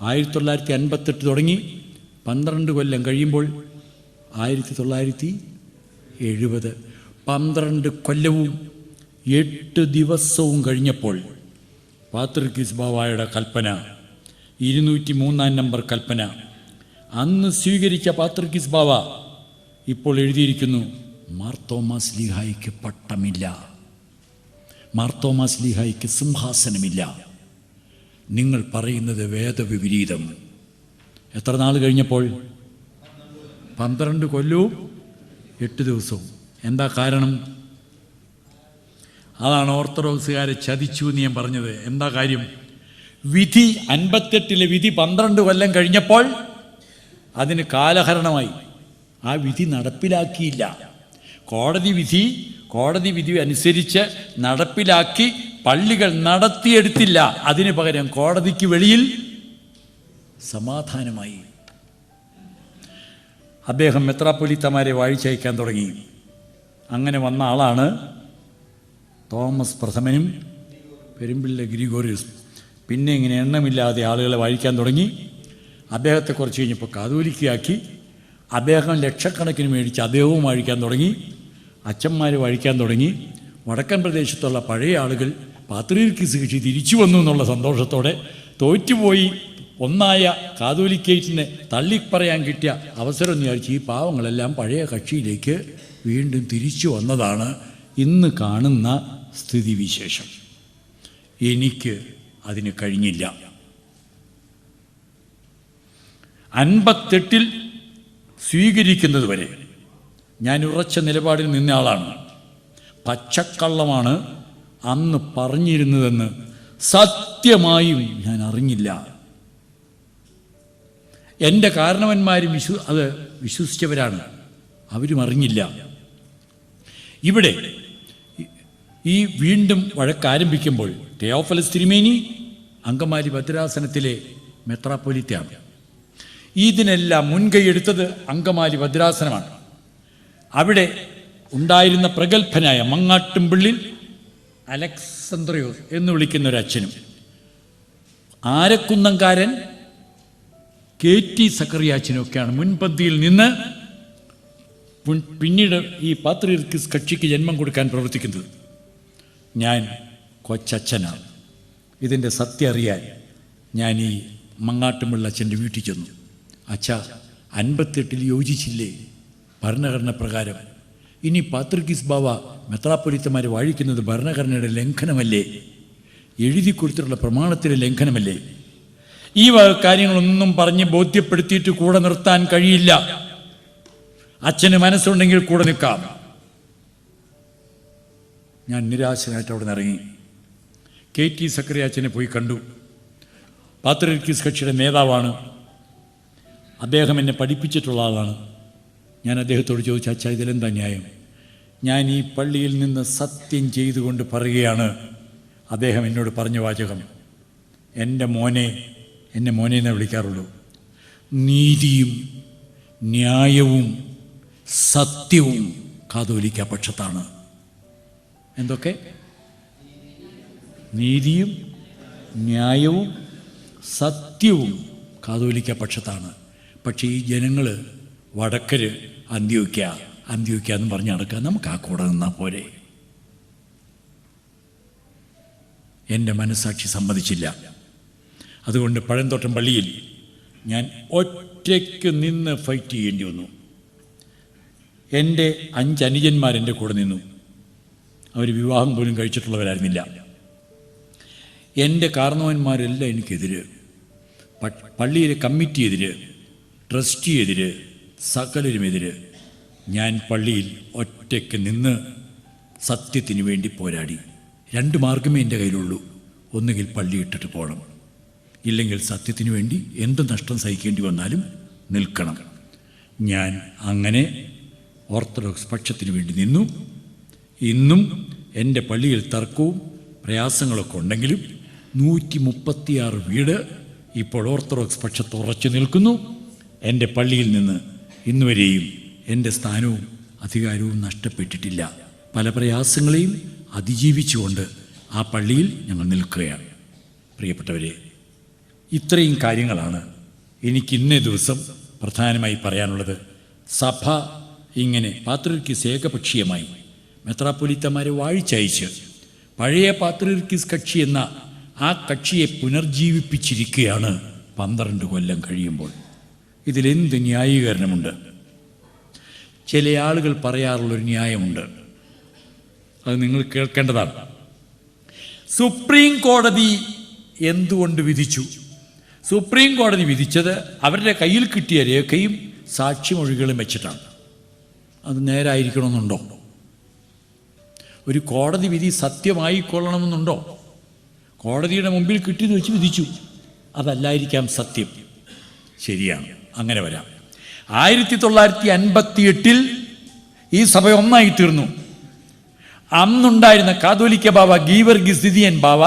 ആയിരത്തി തൊള്ളായിരത്തി അൻപത്തെട്ട് തുടങ്ങി പന്ത്രണ്ട് കൊല്ലം കഴിയുമ്പോൾ ആയിരത്തി തൊള്ളായിരത്തി എഴുപത് പന്ത്രണ്ട് കൊല്ലവും എട്ട് ദിവസവും കഴിഞ്ഞപ്പോൾ പാത്രിക്കിസ് ബാവായുടെ കൽപ്പന ഇരുന്നൂറ്റി മൂന്നാം നമ്പർ കൽപ്പന. അന്ന് സ്വീകരിച്ച പാത്രിക്കിസ് ബാവ ഇപ്പോൾ എഴുതിയിരിക്കുന്നു മാർത്തോമാസ് ലീഹായിക്ക് പട്ടമില്ല. മാർത്തോമാസ് ലീഹായിക്ക് സിംഹാസനമില്ല. നിങ്ങൾ പറയുന്നത് വേദവിപരീതം. എത്ര നാൾ കഴിഞ്ഞപ്പോൾ? പന്ത്രണ്ട് കൊല്ലവും എട്ട് ദിവസവും. എന്താ കാരണം? അതാണ് ഓർത്തഡോക്സുകാരെ ചതിച്ചു എന്ന് ഞാൻ പറഞ്ഞത്. എന്താ കാര്യം? വിധി അൻപത്തെട്ടിലെ വിധി പന്ത്രണ്ട് കൊല്ലം കഴിഞ്ഞപ്പോൾ അതിന് കാലഹരണമായി. ആ വിധി നടപ്പിലാക്കിയില്ല. കോടതി വിധി കോടതി വിധി അനുസരിച്ച് നടപ്പിലാക്കി പള്ളികൾ നടത്തിയെടുത്തില്ല. അതിന് പകരം കോടതിക്ക് വെളിയിൽ സമാധാനമായി. അദ്ദേഹം മെത്രാപ്പൊലിത്തമാരെ വാഴിച്ചയക്കാൻ തുടങ്ങി. അങ്ങനെ വന്ന ആളാണ് തോമസ് പ്രഥമനും പെരുമ്പിള്ള ഗ്രിഗോറിയസ്. പിന്നെ ഇങ്ങനെ എണ്ണമില്ലാതെ ആളുകളെ വാഴിക്കാൻ തുടങ്ങി. അദ്ദേഹത്തെ കുറച്ച് കഴിഞ്ഞപ്പോൾ കാതോലിക്കയാക്കി. അദ്ദേഹം ലക്ഷക്കണക്കിന് മേടിച്ച് അദ്ദേഹവും വാഴിക്കാൻ തുടങ്ങി. അച്ഛന്മാർ വാഴിക്കാൻ തുടങ്ങി. വടക്കൻ പ്രദേശത്തുള്ള പഴയ ആളുകൾ പാത്രീർക്ക് കൃഷി തിരിച്ചു വന്നു എന്നുള്ള സന്തോഷത്തോടെ തോറ്റുപോയി ഒന്നായ കാതോലിക്കേറ്റിനെ തള്ളിപ്പറയാൻ കിട്ടിയ അവസരം വിചാരിച്ച് ഈ പാവങ്ങളെല്ലാം പഴയ കക്ഷിയിലേക്ക് വീണ്ടും തിരിച്ചു വന്നതാണ് ഇന്ന് കാണുന്ന സ്ഥിതിവിശേഷം. എനിക്ക് അതിന് കഴിഞ്ഞില്ല. അൻപത്തെട്ടിൽ സ്വീകരിക്കുന്നത് വരെ ഞാൻ ഉറച്ച നിലപാടിൽ നിന്ന ആളാണ്. പച്ചക്കള്ളമാണ് അന്ന് പറഞ്ഞിരുന്നതെന്ന് സത്യമായും ഞാൻ അറിഞ്ഞില്ല. എന്റെ കാരണവന്മാരും വിശ്വ അത് വിശ്വസിച്ചവരാണ്. അവരും അറിഞ്ഞില്ല. ഇവിടെ ഈ വീണ്ടും വഴക്ക് ആരംഭിക്കുമ്പോൾ തെയോഫലസ് തിരുമേനി അങ്കമാലി ഭദ്രാസനത്തിലെ മെത്രാപ്പൊലിത്തയാണ്. ഇതിനെല്ലാം മുൻകൈ എടുത്തത് അങ്കമാലി ഭദ്രാസനമാണ്. അവിടെ ഉണ്ടായിരുന്ന പ്രഗത്ഭനായ മങ്ങാട്ടുംപിള്ളിൽ അലക്സന്ദ്രയോസ് എന്ന് വിളിക്കുന്ന ഒരു അച്ഛനും ആരക്കുന്നംകാരൻ കെ ടി സക്കറിയാച്ചനൊക്കെയാണ് മുൻപന്തിയിൽ നിന്ന് പിന്നീട് ഈ പാത്രീർക്കിസ് കക്ഷിക്ക് ജന്മം കൊടുക്കാൻ പ്രവർത്തിക്കുന്നത്. ഞാൻ കൊച്ചച്ഛനാണ്. ഇതിന്റെ സത്യം അറിയാൻ ഞാൻ ഈ മങ്ങാട്ടുമുള്ള അച്ഛന്റെ വീട്ടിൽ ചെന്നു. അച്ഛ അൻപത്തെട്ടിൽ യോജിച്ചില്ലേ? ഭരണഘടന പ്രകാരം ഇനി പാത്രിക്കിസ് ബാവ മെത്രാപ്പൊലിത്തമാരെ വാഴിക്കുന്നത് ഭരണഘടനയുടെ ലംഘനമല്ലേ? എഴുതി കൊടുത്തിട്ടുള്ള പ്രമാണത്തിലെ ലംഘനമല്ലേ? ഈ കാര്യങ്ങളൊന്നും പറഞ്ഞ് ബോധ്യപ്പെടുത്തിയിട്ട് കൂടെ നിർത്താൻ കഴിയില്ല. അച്ഛന് മനസ്സുണ്ടെങ്കിൽ കൂടെ നിൽക്കാം. ഞാൻ നിരാശനായിട്ട് അവിടെ നിന്ന് ഇറങ്ങി. കെ ടി സക്കറി അച്ഛനെ പോയി കണ്ടു. പാത്രിക്കിസ് കക്ഷിയുടെ നേതാവാണ്. അദ്ദേഹം എന്നെ പഠിപ്പിച്ചിട്ടുള്ള ആളാണ്. ഞാൻ അദ്ദേഹത്തോട് ചോദിച്ചു അച്ഛാ ഇതിലെന്താ ന്യായം? ഞാൻ ഈ പള്ളിയിൽ നിന്ന് സത്യം ചെയ്തുകൊണ്ട് പറയുകയാണ്. അദ്ദേഹം എന്നോട് പറഞ്ഞ വാചകം എന്റെ മോനെ എന്നെ മോനെ എന്നേ വിളിക്കാറുള്ളൂ. നീതിയും ന്യായവും സത്യവും കാതോലിക്ക പക്ഷത്താണ്. എന്തൊക്കെ? നീതിയും ന്യായവും സത്യവും കാതോലിക്ക പക്ഷത്താണ്. പക്ഷേ ഈ ജനങ്ങൾ വടക്കര് അന്ത്യോക്യ അന്ത്യോക്യ എന്ന് പറഞ്ഞ് നടക്കുക. നമുക്ക് ആ കൂടെ നിന്നാൽ പോരെ. എന്റെ മനസ്സാക്ഷി സമ്മതിച്ചില്ല. അതുകൊണ്ട് പഴന്തോട്ടം പള്ളിയിൽ ഞാൻ ഒറ്റയ്ക്ക് നിന്ന് ഫൈറ്റ് ചെയ്യേണ്ടി വന്നു. എന്റെ അഞ്ച് കൂടെ നിന്നു. അവർ വിവാഹം പോലും കഴിച്ചിട്ടുള്ളവരായിരുന്നില്ല. എന്റെ കാരണവന്മാരെല്ലാം എനിക്കെതിര്. പള്ളിയിലെ കമ്മിറ്റി എതിര് എതിര് ഞാൻ പള്ളിയിൽ ഒറ്റയ്ക്ക് നിന്ന് സത്യത്തിന് വേണ്ടി പോരാടി. രണ്ട് മാർഗമേ എന്റെ കയ്യിലുള്ളൂ. ഒന്നുകിൽ പള്ളി ഇട്ടിട്ട് പോകണം ഇല്ലെങ്കിൽ സത്യത്തിന് വേണ്ടി എന്ത് നഷ്ടം സഹിക്കേണ്ടി വന്നാലും നിൽക്കണം. ഞാൻ അങ്ങനെ ഓർത്തഡോക്സ് പക്ഷത്തിന് വേണ്ടി നിന്നു. ഇന്നും എന്റെ പള്ളിയിൽ തർക്കവും പ്രയാസങ്ങളൊക്കെ ഉണ്ടെങ്കിലും നൂറ്റി മുപ്പത്തിയാറ് വീട് ഇപ്പോൾ ഓർത്തഡോക്സ് പക്ഷത്ത് ഉറച്ചു നിൽക്കുന്നു. എന്റെ പള്ളിയിൽ നിന്ന് ഇന്നുവരെയും എന്റെ സ്ഥാനവും അധികാരവും നഷ്ടപ്പെട്ടിട്ടില്ല. പല പ്രയാസങ്ങളെയും അതിജീവിച്ചുകൊണ്ട് ആ പള്ളിയിൽ ഞങ്ങൾ നിൽക്കുകയാണ്. പ്രിയപ്പെട്ടവരെ ഇത്രയും കാര്യങ്ങളാണ് എനിക്ക് ഇന്നേ ദിവസം പ്രധാനമായി പറയാനുള്ളത്. സഭ ഇങ്ങനെ പാത്രിർക്കിസ് ഏകപക്ഷീയമായി മെത്രാപ്പൊലിത്തമാരെ വാഴിച്ചയച്ച് പഴയ പാത്രിർക്കിസ് കക്ഷി എന്ന ആ കക്ഷിയെ പുനർജീവിപ്പിച്ചിരിക്കുകയാണ് പന്ത്രണ്ട് കൊല്ലം കഴിയുമ്പോൾ. ഇതിലെന്ത് ന്യായീകരണമുണ്ട്? ചില ആളുകൾ പറയാറുള്ളൊരു ന്യായമുണ്ട്. അത് നിങ്ങൾ കേൾക്കേണ്ടതാണ്. സുപ്രീം കോടതി എന്തുകൊണ്ട് വിധിച്ചു? സുപ്രീം കോടതി വിധിച്ചത് അവരുടെ കയ്യിൽ കിട്ടിയ രേഖയും സാക്ഷിമൊഴികളും വെച്ചിട്ടാണ്. അത് നേരായിരിക്കണമെന്നുണ്ടോ? ഒരു കോടതി വിധി സത്യമായിക്കൊള്ളണമെന്നുണ്ടോ? കോടതിയുടെ മുമ്പിൽ കിട്ടിയെന്ന് വെച്ച് വിധിച്ചു. അതല്ലായിരിക്കാം സത്യം. ശരിയാണ്. അങ്ങനെ വരാം. ആയിരത്തി തൊള്ളായിരത്തി അൻപത്തി എട്ടിൽ ഈ സഭ ഒന്നായി തീർന്നു അന്നുണ്ടായിരുന്ന കാതോലിക്ക ബാവ ഗീവർ ഗിസിദിയൻ ബാവ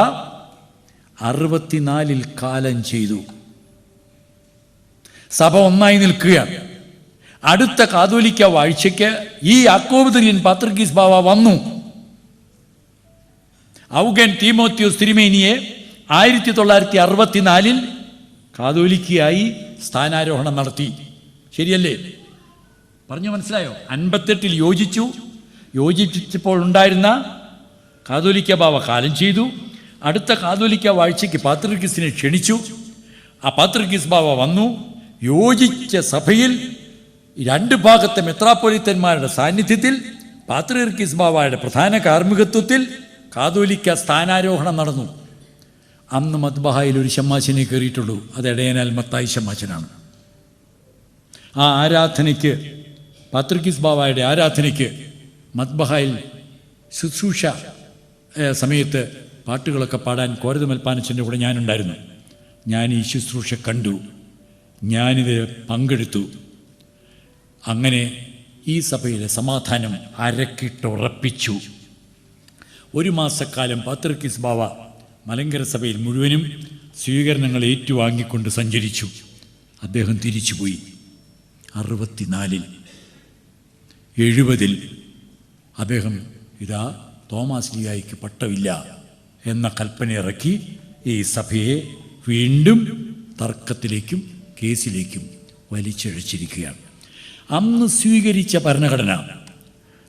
അറുപത്തിനാലിൽ കാലം ചെയ്തു. സഭ ഒന്നായി നിൽക്കുകയാണ്. അടുത്ത കാതോലിക്ക വാഴ്ചയ്ക്ക് ഈ യാക്കോബ് പാത്രഗീസ് ബാവ വന്നു. ഔഗൻ തീമോത്യോ തിരുമേനിയെ ആയിരത്തി തൊള്ളായിരത്തി അറുപത്തിനാലിൽ കാതോലിക്കയായി സ്ഥാനാരോഹണം നടത്തി. ശരിയല്ലേ? പറഞ്ഞു മനസ്സിലായോ? അൻപത്തെട്ടിൽ യോജിച്ചു. യോജിച്ചപ്പോൾ ഉണ്ടായിരുന്ന കാതോലിക്ക ബാവ കാലം ചെയ്തു. അടുത്ത കാതോലിക്ക വാഴ്ചയ്ക്ക് പാത്രിക്കിസിനെ ക്ഷണിച്ചു. ആ പാത്രിക്കിസ് ബാവ വന്നു. യോജിച്ച സഭയിൽ രണ്ട് ഭാഗത്തെ മെത്രാപ്പൊലിത്തന്മാരുടെ സാന്നിധ്യത്തിൽ പാത്രിക്കിസ് ബാവയുടെ പ്രധാന കാർമ്മികത്വത്തിൽ കാതോലിക്ക സ്ഥാനാരോഹണം നടന്നു. അന്ന് മത്ബഹായിൽ ഒരു ഷമ്മാശിനെ കയറിയിട്ടുള്ളൂ. അത് ഇടയനാൽ മത്തായി ഷമ്മാശനാണ് ആ ആരാധനയ്ക്ക് പാത്രിക്കിസ് ബാബായുടെ ആരാധനയ്ക്ക് മത്ബഹായിൽ ശുശ്രൂഷ സമയത്ത് പാട്ടുകളൊക്കെ പാടാൻ കോരതുമൽപ്പാനച്ചന്റെ കൂടെ ഞാനുണ്ടായിരുന്നു. ഞാൻ ഈ ശുശ്രൂഷ കണ്ടു. ഞാനിത് പങ്കെടുത്തു. അങ്ങനെ ഈ സഭയിലെ സമാധാനം അരക്കിട്ടുറപ്പിച്ചു. ഒരു മാസക്കാലം പാത്രിക്കിസ് ബാവ മലങ്കര സഭയിൽ മുഴുവനും സ്വീകരണങ്ങൾ ഏറ്റുവാങ്ങിക്കൊണ്ട് സഞ്ചരിച്ചു. അദ്ദേഹം തിരിച്ചുപോയി. അറുപത്തിനാലിൽ എഴുപതിൽ അദ്ദേഹം ഇതാ തോമാസ് ലിയായിക്ക് പട്ടമില്ല എന്ന കൽപ്പന ഇറക്കി ഈ സഭയെ വീണ്ടും തർക്കത്തിലേക്കും കേസിലേക്കും വലിച്ചിഴച്ചിരിക്കുകയാണ്. അന്ന് സ്വീകരിച്ച ഭരണഘടന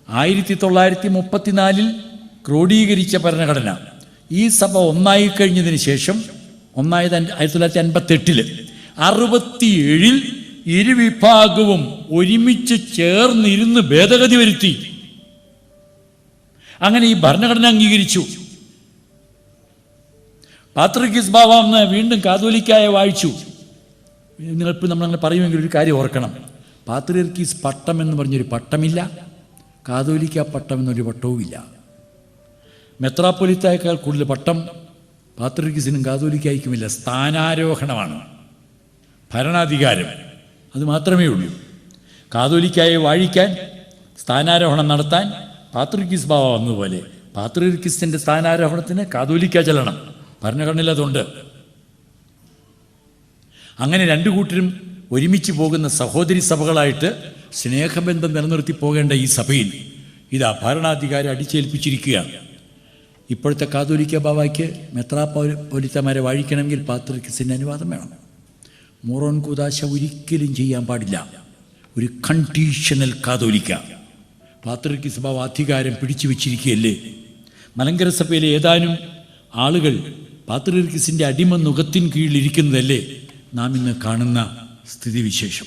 ആയിരത്തി തൊള്ളായിരത്തി മുപ്പത്തിനാലിൽ ക്രോഡീകരിച്ച ഭരണഘടന ഈ സഭ ഒന്നായി കഴിഞ്ഞതിന് ശേഷം ഒന്നായത് ആയിരത്തി തൊള്ളായിരത്തി അൻപത്തെട്ടിൽ അറുപത്തിയേഴിൽ ഇരുവിഭാഗവും ഒരുമിച്ച് ചേർന്നിരുന്ന് ഭേദഗതി വരുത്തി. അങ്ങനെ ഈ ഭരണഘടന അംഗീകരിച്ചു. പാത്രിക്കിസ് ബാബാന്ന് വീണ്ടും കാതോലിക്കായ വായിച്ചു. നിങ്ങളിപ്പോൾ നമ്മളങ്ങനെ പറയുമെങ്കിൽ ഒരു കാര്യം ഓർക്കണം. പാത്രിയർക്കീസ് പട്ടം എന്ന് പറഞ്ഞൊരു പട്ടമില്ല കാതോലിക്ക പട്ടം എന്നൊരു പട്ടവുമില്ല. മെത്രാപ്പൊലിത്തായേക്കാൾ കൂടുതൽ പട്ടം പാത്രിയർക്കീസിനും കാതോലിക്കായ്ക്കുമില്ല സ്ഥാനാരോഹണമാണ്. ഭരണാധികാരം. അത് മാത്രമേ ഉള്ളൂ. കാതോലിക്കായെ വാഴിക്കാൻ സ്ഥാനാരോഹണം നടത്താൻ പാത്രിക്കിസ് ബാവ വന്നതുപോലെ പാത്രിക്കിസിന്റെ സ്ഥാനാരോഹണത്തിന് കാതോലിക്ക ചെല്ലണം. ഭരണഘടനയിൽ അതുണ്ട്. അങ്ങനെ രണ്ടു കൂട്ടരും ഒരുമിച്ച് പോകുന്ന സഹോദരി സഭകളായിട്ട് സ്നേഹബന്ധം നിലനിർത്തി പോകേണ്ട ഈ സഭയിൽ ഇതാ ഭരണാധികാരി അടിച്ചേൽപ്പിച്ചിരിക്കുകയാണ്. ഇപ്പോഴത്തെ കാതോലിക്ക ബാബയ്ക്ക് മെത്രാപോലിത്തമാരെ വാഴിക്കണമെങ്കിൽ പാത്രിക്കിസിന്റെ അനുവാദം വേണം. മോറോൻ കുദാശ ഒരിക്കലും ചെയ്യാൻ പാടില്ല. ഒരു കണ്ടീഷണൽ കാതോലിക്ക. പാത്രിക്കിസ് ബാബ അധികാരം പിടിച്ചു വെച്ചിരിക്കുകയല്ലേ? മലങ്കര സഭയിലെ ഏതാനും ആളുകൾ പാത്രിക്സിന്റെ അടിമ നുഖത്തിൻ കീഴിലിരിക്കുന്നതല്ലേ നാം ഇന്ന് കാണുന്ന സ്ഥിതിവിശേഷം.